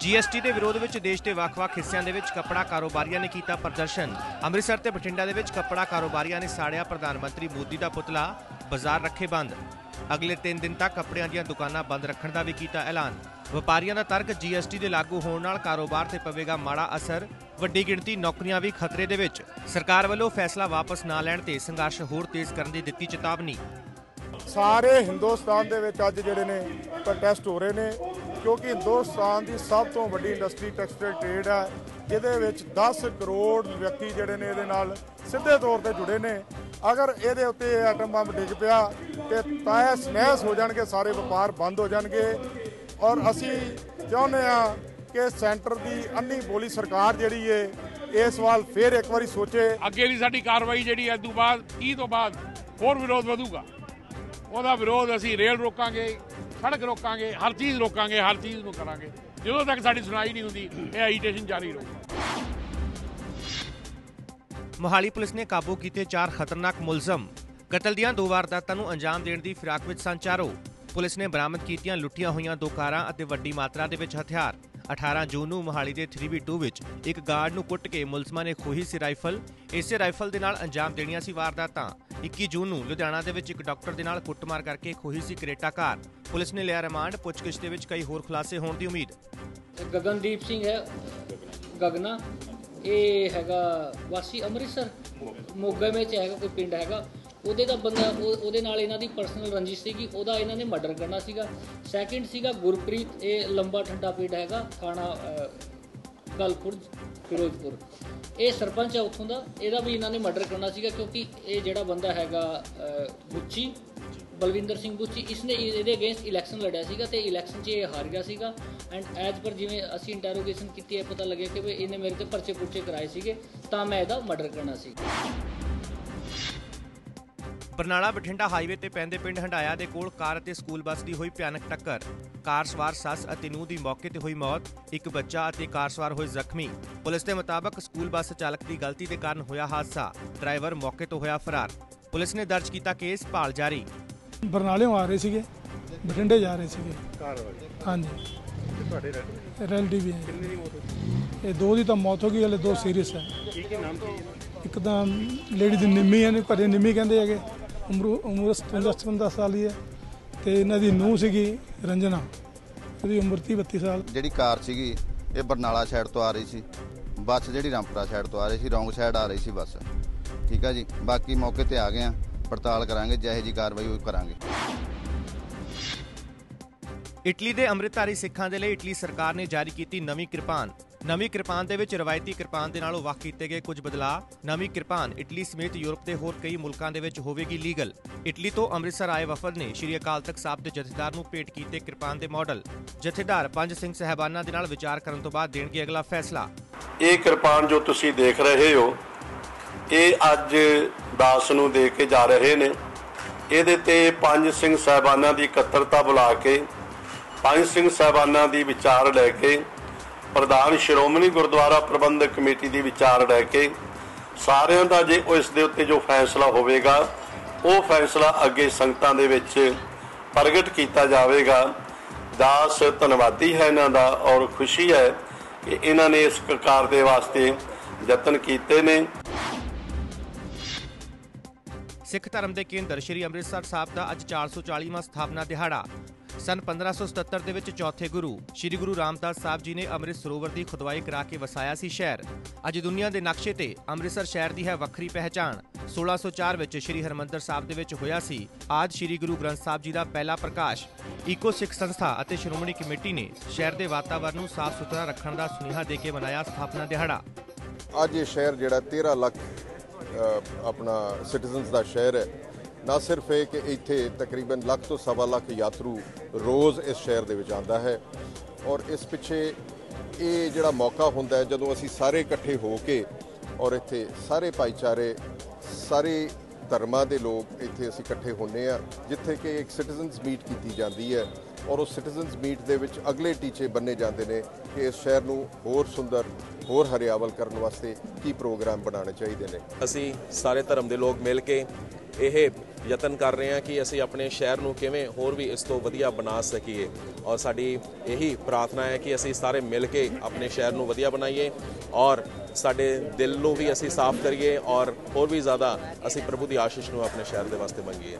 GST ਦੇ ਵਿਰੋਧ ਵਿੱਚ ਦੇਸ਼ ਦੇ ਵੱਖ-ਵੱਖ ਹਿੱਸਿਆਂ ਦੇ ਵਿੱਚ ਕੱਪੜਾ ਕਾਰੋਬਾਰੀਆਂ ਨੇ ਕੀਤਾ ਪ੍ਰਦਰਸ਼ਨ। ਅੰਮ੍ਰਿਤਸਰ ਤੇ ਬਠਿੰਡਾ ਦੇ ਵਿੱਚ ਕੱਪੜਾ ਕਾਰੋਬਾਰੀਆਂ ਨੇ ਸਾੜਿਆ ਪ੍ਰਧਾਨ ਮੰਤਰੀ ਮੋਦੀ ਦਾ ਪੁਤਲਾ, ਬਾਜ਼ਾਰ ਰੱਖੇ ਬੰਦ। ਅਗਲੇ 3 ਦਿਨ ਤੱਕ ਕੱਪੜਿਆਂ ਦੀਆਂ ਦੁਕਾਨਾਂ ਬੰਦ ਰੱਖਣ ਦਾ ਵੀ ਕੀਤਾ ਐਲਾਨ। ਵਪਾਰੀਆਂ ਦਾ ਤਰਕ ਜੀਐਸਟੀ ਦੇ ਲਾਗੂ ਹੋਣ ਨਾਲ ਕਾਰੋਬਾਰ ਤੇ ਪਵੇਗਾ ਮਾੜਾ ਅਸਰ। ਵੱਡੀ ਗਿਣਤੀ ਨੌਕਰੀਆਂ ਵੀ ਖਤਰੇ ਦੇ ਵਿੱਚ। ਸਰਕਾਰ ਵੱਲੋਂ ਫੈਸਲਾ ਵਾਪਸ ਨਾ ਲੈਣ ਤੇ ਸੰਘਰਸ਼ ਹੋਰ ਤੇਜ਼ ਕਰਨ ਦੀ ਦਿੱਤੀ ਚੇਤਾਵਨੀ। ਸਾਰੇ ਹਿੰਦੁਸਤਾਨ ਦੇ ਵਿੱਚ ਅੱਜ ਜਿਹੜੇ ਨੇ ਪ੍ਰੋਟੈਸਟ ਹੋ ਰਹੇ ਨੇ। ਕਿਉਂਕਿ ਹਿੰਦੁਸਤਾਨ ਦੀ ਸਭ ਤੋਂ ਵੱਡੀ ਇੰਡਸਟਰੀ ਟੈਕਸਟਾਈਲ ਟ੍ਰੇਡ ਹੈ, ਜਿਹਦੇ ਵਿੱਚ 10 ਕਰੋੜ ਵਿਅਕਤੀ ਜਿਹੜੇ ਨੇ ਇਹਦੇ ਨਾਲ ਸਿੱਧੇ ਤੌਰ ਤੇ ਜੁੜੇ ਨੇ। ਅਗਰ ਇਹਦੇ ਉੱਤੇ ਇਹ ਐਟਮ ਬੰਬ ਡਿੱਗ ਪਿਆ, ਤੇ ਤਹਿਸ ਨਹਿਸ ਹੋ ਜਾਣਗੇ, ਸਾਰੇ ਵਪਾਰ ਬੰਦ ਹੋ ਜਾਣਗੇ। ਔਰ ਅਸੀਂ ਚਾਹੁੰਦੇ ਆ ਕਿ ਸੈਂਟਰ ਦੀ ਅੰਨੀ ਬੋਲੀ ਸਰਕਾਰ ਜਿਹੜੀ ਏ ਇਸ ਵੱਲ ਫੇਰ ਇੱਕ ਵਾਰੀ ਸੋਚੇ। ਅੱਗੇ ਦੀ ਸਾਡੀ ਕਾਰਵਾਈ ਜਿਹੜੀ ਹੈ ਤੋਂ ਬਾਅਦ 30 ਤੋਂ ਬਾਅਦ ਹੋਰ ਵਿਰੋਧ ਵਧੂਗਾ। ਉਹਦਾ ਵਿਰੋਧ ਅਸੀਂ ਰੇਲ ਰੋਕਾਂਗੇ। ਸੜਕ ਰੋਕਾਂਗੇ, ਹਰ ਚੀਜ਼ ਰੋਕਾਂਗੇ, ਹਰ ਚੀਜ਼ ਨੂੰ ਕਰਾਂਗੇ। ਜਦੋਂ ਤੱਕ ਸਾਡੀ ਸੁਣਾਈ ਨਹੀਂ ਹੁੰਦੀ, ਇਹ ਐਜੀਟੇਸ਼ਨ ਜਾਰੀ ਰਹੂਗਾ ਮੋਹਾਲੀ ਪੁਲਿਸ ਨੇ ਕਾਬੂ ਕੀਤੇ ਚਾਰ ਖਤਰਨਾਕ ਮੁਲਜ਼ਮ। ਕਤਲ ਦੀਆਂ ਦੋ ਵਾਰਦਾਤਾਂ ਨੂੰ ਅੰਜਾਮ ਦੇਣ ਦੀ ਫਿਰਾਕ ਵਿੱਚ ਸਨ ਚਾਰੋ। ਪੁਲਿਸ ਨੇ ਬਰਾਮਦ ਕੀਤੀਆਂ ਲੁੱਟੀਆਂ ਹੋਈਆਂ ਦੋ ਕਾਰਾਂ ਅਤੇ ਵੱਡੀ ਮਾਤਰਾ ਦੇ ਵਿੱਚ ਹਥਿਆਰ। 18 ਜੂਨ ਨੂੰ ਮੋਹਾਲੀ ਦੇ 3B2 ਵਿੱਚ ਇੱਕ ਗਾਰਡ ਨੂੰ ਕੁੱਟ ਕੇ ਮੁਲਜ਼ਮਾਂ ਨੇ ਖੋਹੀ ਸੀ ਰਾਈਫਲ। ਇਸੇ ਰਾਈਫਲ ਦੇ ਨਾਲ ਅੰਜਾਮ ਦੇਣੀਆਂ ਸੀ ਵਾਰਦਾਤਾਂ। 21 ਜੂਨ ਨੂੰ ਲੁਧਿਆਣਾ ਦੇ ਵਿੱਚ ਇੱਕ ਡਾਕਟਰ ਦੇ ਨਾਲ ਕੁੱਟਮਾਰ ਕਰਕੇ ਖੋਹੀ ਸੀ ਕਰੇਟਾ ਕਾਰ। ਪੁਲਿਸ ਨੇ ਲਿਆ ਰਿਮਾਂਡ, ਪੁੱਛਗਿੱਛ ਦੇ ਵਿੱਚ ਕਈ ਹੋਰ ਖੁਲਾਸੇ ਹੋਣ ਦੀ ਉਮੀਦ। ਗਗਨਦੀਪ ਸਿੰਘ ਹੈ। ਗਗਨਾ। ਇਹ ਹੈਗਾ ਵਾਸੀ ਅੰਮ੍ਰਿਤਸਰ। ਮੋਗਾ ਵਿੱਚ ਹੈਗਾ, ਕੋਈ ਪਿੰਡ ਹੈਗਾ। ਉਹਦੇ ਦਾ ਬੰਦਾ ਉਹ- ਉਹਦੇ ਨਾਲ ਇਹਨਾਂ ਦੀ ਪਰਸਨਲ ਰੰਜਿਸ਼ ਸੀਗੀ ਉਹਦਾ ਇਹਨਾਂ ਨੇ ਮਰਡਰ ਕਰਨਾ ਸੀਗਾ। ਸੈਕਿੰਡ ਸੀਗਾ ਗੁਰਪ੍ਰੀਤ ਇਹ ਲੰਬਾ ਠੰਡਾ ਪਿੰਡ ਹੈਗਾ ਥਾਣਾ ਅਹ, ਗਲਪੁਰ ਫਿਰੋਜ਼ਪੁਰ। ਇਹ ਸਰਪੰਚ ਹੈ ਉੱਥੋਂ ਦਾ ਇਹਦਾ ਵੀ ਇਹਨਾਂ ਨੇ ਮਰਡਰ ਕਰਨਾ ਸੀਗਾ ਕਿਉਂਕਿ ਇਹ ਜਿਹੜਾ ਬੰਦਾ ਹੈਗਾ ਅਹ, ਬੁੱਚੀ ਬਲਵਿੰਦਰ ਸਿੰਘ ਬੁੱਚੀ ਇਸਨੇ ਇਹਦੇ ਅਗੇਂਸਟ ਇਲੈਕਸ਼ਨ ਲੜਿਆ ਸੀਗਾ ਤੇ ਇਲੈਕਸ਼ਨ 'ਚ ਇਹ ਹਾਰ ਗਿਆ ਸੀਗਾ। ਐਂਡ ਐਜ਼ ਪਰ ਜਿਵੇਂ ਅਸੀਂ ਇੰਟਰੋਗੇਸ਼ਨ ਕੀਤੀ ਹੈ ਪਤਾ ਲੱਗਿਆ ਕਿ ਵੀ ਇਹਨੇ ਮੇਰੇ ਤੇ ਪਰਚੇ ਪੁਰਚੇ ਕਰਾਏ ਸੀਗੇ ਤਾਂ ਮੈਂ ਇਹਦਾ ਮਰਡਰ ਕਰਨਾ ਸੀ। ਬਰਨਾਲਾ ਬਠਿੰਡਾ ਹਾਈਵੇ ਤੇ ਪੈਂਦੇ ਪਿੰਡ ਹੰਡਾਇਆ ਦੇ ਕੋਲ ਕਾਰ ਅਤੇ ਸਕੂਲ ਬੱਸ ਦੀ ਹੋਈ ਭਿਆਨਕ ਟੱਕਰ। ਕਾਰ ਸਵਾਰ ਸੱਸ ਅਤੇ ਨੂੰਹ ਦੀ ਮੌਕੇ ਤੇ ਹੋਈ ਮੌਤ ਇੱਕ ਬੱਚਾ ਅਤੇ ਕਾਰ ਸਵਾਰ ਹੋਏ ਜ਼ਖਮੀ। ਪੁਲਿਸ ਦੇ ਮੁਤਾਬਕ ਸਕੂਲ ਬੱਸ ਚਾਲਕ ਦੀ ਗਲਤੀ ਦੇ ਕਾਰਨ ਹੋਇਆ ਹਾਦਸਾ। ਡਰਾਈਵਰ ਮੌਕੇ ਤੋਂ ਹੋਇਆ ਫਰਾਰ। ਪੁਲਿਸ ਨੇ ਦਰਜ ਕੀਤਾ ਕੇਸ ਭਾਲ ਜਾਰੀ। ਬਰਨਾਲਿਓਂ ਆ ਰਹੇ ਸੀਗੇ। ਬਠਿੰਡੇ ਜਾ ਰਹੇ ਸੀਗੇ। ਕਾਰ ਵਾਲੇ? ਹਾਂਜੀ। ਤੁਹਾਡੇ ਰੈਲਟੀਵ ਹੈ ਕਿੰਨੇ ਦੀ ਮੌਤ ਹੋਈ ਇਹ ਦੋ ਦੀ ਤਾਂ ਮੌਤ ਹੋ ਗਈ ਹਲੇ ਦੋ ਸੀਰੀਅਸ ਹੈ। ਕੀ ਕੀ ਨਾਮ ਕੀ ਇੱਕ ਤਾਂ ਲੇਡੀ ਦੀ ਨਿੰਮੀ ਹੈ ਨੇ ਘਰੇ ਨਿੰਮੀ ਕਹਿੰਦੇ ਹੈਗੇ। ਉਮਰ ਉਮਰ 57 57 ਸਾਲ ਦੀ ਹੈ ਤੇ ਇਹਨਾਂ ਦੀ ਨੂੰਹ ਸੀਗੀ ਰੰਜਨਾ ਉਹਦੀ ਉਮਰ 30 32 ਸਾਲ। ਜਿਹੜੀ ਕਾਰ ਸੀਗੀ ਇਹ ਬਰਨਾਲਾ ਸਾਈਡ ਤੋਂ ਆ ਰਹੀ ਸੀ। ਬੱਸ ਜਿਹੜੀ ਰਾਮਪੁਰਾ ਸਾਈਡ ਤੋਂ ਆ ਰਹੀ ਸੀ ਰੌਂਗ ਸਾਈਡ ਆ ਰਹੀ ਸੀ ਬੱਸ। ਠੀਕ ਆ ਜੀ ਬਾਕੀ ਮੌਕੇ ਤੇ ਆ ਗਏ ਆ ਪੜਤਾਲ ਕਰਾਂਗੇ ਜਿਹੇ ਜੀ ਕਾਰਵਾਈ ਉਹ ਕਰਾਂਗੇ। ਇਟਲੀ ਦੇ ਅੰਮ੍ਰਿਤਧਾਰੀ ਸਿੱਖਾਂ ਦੇ ਲਈ ਇਟਲੀ ਸਰਕਾਰ ਨੇ ਜਾਰੀ ਕੀਤੀ ਨਵੀਂ ਕਿਰਪਾਨ। ਨਵੀਂ ਕਿਰਪਾਨ ਦੇ ਵਿੱਚ ਰਵਾਇਤੀ ਕਿਰਪਾਨ ਦੇ ਨਾਲੋਂ ਵੱਖ ਕੀਤੇ ਗਏ ਕੁਝ ਬਦਲਾਅ। ਨਵੀਂ ਕਿਰਪਾਨ ਇਟਲੀ ਸਮੇਤ ਯੂਰਪ ਦੇ ਹੋਰ ਕਈ ਮੁਲਕਾਂ ਦੇ ਵਿੱਚ ਹੋਵੇਗੀ ਲੀਗਲ। ਇਟਲੀ ਤੋਂ ਅੰਮ੍ਰਿਤਸਰ ਆਏ ਵਫਦ ਨੇ ਸ਼੍ਰੀ ਅਕਾਲ ਤਖਤ ਸਾਹਿਬ ਦੇ ਜਥੇਦਾਰ ਨੂੰ ਭੇਟ ਕੀਤੇ ਕਿਰਪਾਨ ਦੇ ਮਾਡਲ। ਜਥੇਦਾਰ ਪੰਜ ਸਿੰਘ ਸਹਿਬਾਨਾਂ ਦੇ ਨਾਲ ਵਿਚਾਰ ਕਰਨ ਤੋਂ ਬਾਅਦ ਦੇਣਗੇ ਅਗਲਾ ਫੈਸਲਾ। ਇਹ ਕਿਰਪਾਨ ਜੋ ਤੁਸੀਂ ਦੇਖ ਰਹੇ ਹੋ, ਇਹ ਅੱਜ ਦਾਸ ਨੂੰ ਦੇ ਕੇ ਜਾ ਰਹੇ ਨੇ। ਇਹਦੇ ਤੇ ਪੰਜ ਸਿੰਘ ਸਾਹਿਬਾਨਾਂ ਦੀ ਇਕੱਤਰਤਾ ਬੁਲਾ ਕੇ, ਪੰਜ ਸਿੰਘ ਸਾਹਿਬਾਨਾਂ ਦੀ ਵਿਚਾਰ ਲੈ ਕੇ ਪ੍ਰਧਾਨ ਸ਼੍ਰੋਮਣੀ ਗੁਰਦੁਆਰਾ ਪ੍ਰਬੰਧਕ ਕਮੇਟੀ ਦੀ ਵਿਚਾਰ ਲੈ ਕੇ ਸਾਰਿਆਂ ਦਾ ਜੇ ਇਸ ਦੇ ਉੱਤੇ ਜੋ ਫੈਸਲਾ ਹੋਵੇਗਾ, ਉਹ ਫੈਸਲਾ ਅੱਗੇ ਸੰਗਤਾਂ ਦੇ ਵਿੱਚ ਪ੍ਰਗਟ ਕੀਤਾ ਜਾਵੇਗਾ। ਦਾਸ ਧੰਨਵਾਦੀ ਹੈ ਇਹਨਾਂ ਦਾ ਔਰ ਖੁਸ਼ੀ ਹੈ ਕਿ ਇਹਨਾਂ ਨੇ ਇਸ ਪ੍ਰਕਾਰ ਦੇ ਵਾਸਤੇ ਯਤਨ ਕੀਤੇ ਨੇ। ਸਿੱਖ ਧਰਮ ਦੇ ਕੇਂਦਰ ਸ਼੍ਰੀ ਅੰਮ੍ਰਿਤਸਰ ਸਾਹਿਬ ਦਾ ਅੱਜ 440ਵਾਂ ਸਥਾਪਨਾ ਦਿਹਾੜਾ ਸਨ 1577 ਦੇ ਵਿੱਚ ਚੌਥੇ ਗੁਰੂ, ਸ਼੍ਰੀ ਗੁਰੂ ਰਾਮਦਾਸ ਸਾਹਿਬ ਜੀ ਨੇ ਅੰਮ੍ਰਿਤ ਸਰੋਵਰ ਦੀ ਖੁਦਵਾਈ ਕਰਾ ਕੇ ਵਸਾਇਆ ਸੀ ਸ਼ਹਿਰ। ਅੱਜ ਦੁਨੀਆ ਦੇ ਨਕਸ਼ੇ ਤੇ ਅੰਮ੍ਰਿਤਸਰ ਸ਼ਹਿਰ ਦੀ ਹੈ ਵੱਖਰੀ ਪਹਿਚਾਣ। 1604 ਵਿੱਚ ਸ਼੍ਰੀ ਹਰਮੰਦਰ ਸਾਹਿਬ ਦੇ ਵਿੱਚ ਹੋਇਆ ਸੀ। ਅੱਜ ਸ਼੍ਰੀ ਗੁਰੂ ਗ੍ਰੰਥ ਸਾਹਿਬ ਜੀ ਦਾ ਪਹਿਲਾ ਪ੍ਰਕਾਸ਼। ਈਕੋ ਸਿੱਖ ਸੰਸਥਾ ਅਤੇ ਸ਼੍ਰੋਮਣੀ ਕਮੇਟੀ ਨੇ ਸ਼ਹਿਰ ਦੇ ਵਾਤਾਵਰਣ ਨੂੰ ਸਾਫ਼ ਸੁਥਰਾ ਰੱਖਣ ਦਾ ਸੁਨੇਹਾ ਦੇ ਕੇ ਮਨਾਇਆ ਸਥਾਪਨਾ ਦਿਹਾੜਾ। ਅੱਜ ਇਹ ਸ਼ਹਿਰ ਜਿਹੜਾ 13 ਲੱਖ ਆਪਣਾ ਸਿਟੀਜ਼ਨਸ ਦਾ ਸ਼ਹਿਰ ਹੈ। ਨਾ ਸਿਰਫ ਇਹ ਕਿ ਇੱਥੇ ਤਕਰੀਬਨ ਲੱਖ ਤੋਂ ਸਵਾ ਲੱਖ ਯਾਤਰੂ ਰੋਜ਼ ਇਸ ਸ਼ਹਿਰ ਦੇ ਵਿੱਚ ਆਉਂਦਾ ਹੈ ਔਰ ਇਸ ਪਿੱਛੇ ਇਹ ਜਿਹੜਾ ਮੌਕਾ ਹੁੰਦਾ ਹੈ, ਜਦੋਂ ਅਸੀਂ ਸਾਰੇ ਇਕੱਠੇ ਹੋ ਕੇ ਔਰ ਇੱਥੇ ਸਾਰੇ ਭਾਈਚਾਰੇ, ਸਾਰੇ ਧਰਮਾਂ ਦੇ ਲੋਕ ਇੱਥੇ ਅਸੀਂ ਇਕੱਠੇ ਹੁੰਨੇ ਆ ਜਿੱਥੇ ਕਿ ਇੱਕ ਸਿਟੀਜ਼ਨਸ ਮੀਟ ਕੀਤੀ ਜਾਂਦੀ ਹੈ ਔਰ ਉਸ ਸਿਟੀਜ਼ਨਸ ਮੀਟ ਦੇ ਵਿੱਚ ਅਗਲੇ ਟੀਚੇ ਬੰਨੇ ਜਾਂਦੇ ਨੇ ਕਿ ਇਸ ਸ਼ਹਿਰ ਨੂੰ ਹੋਰ ਸੁੰਦਰ, ਹੋਰ ਹਰਿਆਵਲ ਕਰਨ ਵਾਸਤੇ ਕੀ ਪ੍ਰੋਗਰਾਮ ਬਣਾਉਣੇ ਚਾਹੀਦੇ ਨੇ। ਅਸੀਂ ਸਾਰੇ ਧਰਮ ਦੇ ਲੋਕ ਮਿਲ ਕੇ ਇਹ ਯਤਨ ਕਰ ਰਹੇ ਹਾਂ ਕਿ ਅਸੀਂ ਆਪਣੇ ਸ਼ਹਿਰ ਨੂੰ ਕਿਵੇਂ ਹੋਰ ਵੀ ਇਸ ਤੋਂ ਵਧੀਆ ਬਣਾ ਸਕੀਏ। ਔਰ ਸਾਡੀ ਇਹੀ ਪ੍ਰਾਰਥਨਾ ਹੈ ਕਿ ਅਸੀਂ ਸਾਰੇ ਮਿਲ ਕੇ ਆਪਣੇ ਸ਼ਹਿਰ ਨੂੰ ਵਧੀਆ ਬਣਾਈਏ ਔਰ ਸਾਡੇ ਦਿਲ ਨੂੰ ਵੀ ਅਸੀਂ ਸਾਫ਼ ਕਰੀਏ ਔਰ ਹੋਰ ਵੀ ਜ਼ਿਆਦਾ ਅਸੀਂ ਪ੍ਰਭੂ ਦੀ ਆਸ਼ੀਸ਼ ਨੂੰ ਆਪਣੇ ਸ਼ਹਿਰ ਦੇ ਵਾਸਤੇ ਮੰਗੀਏ।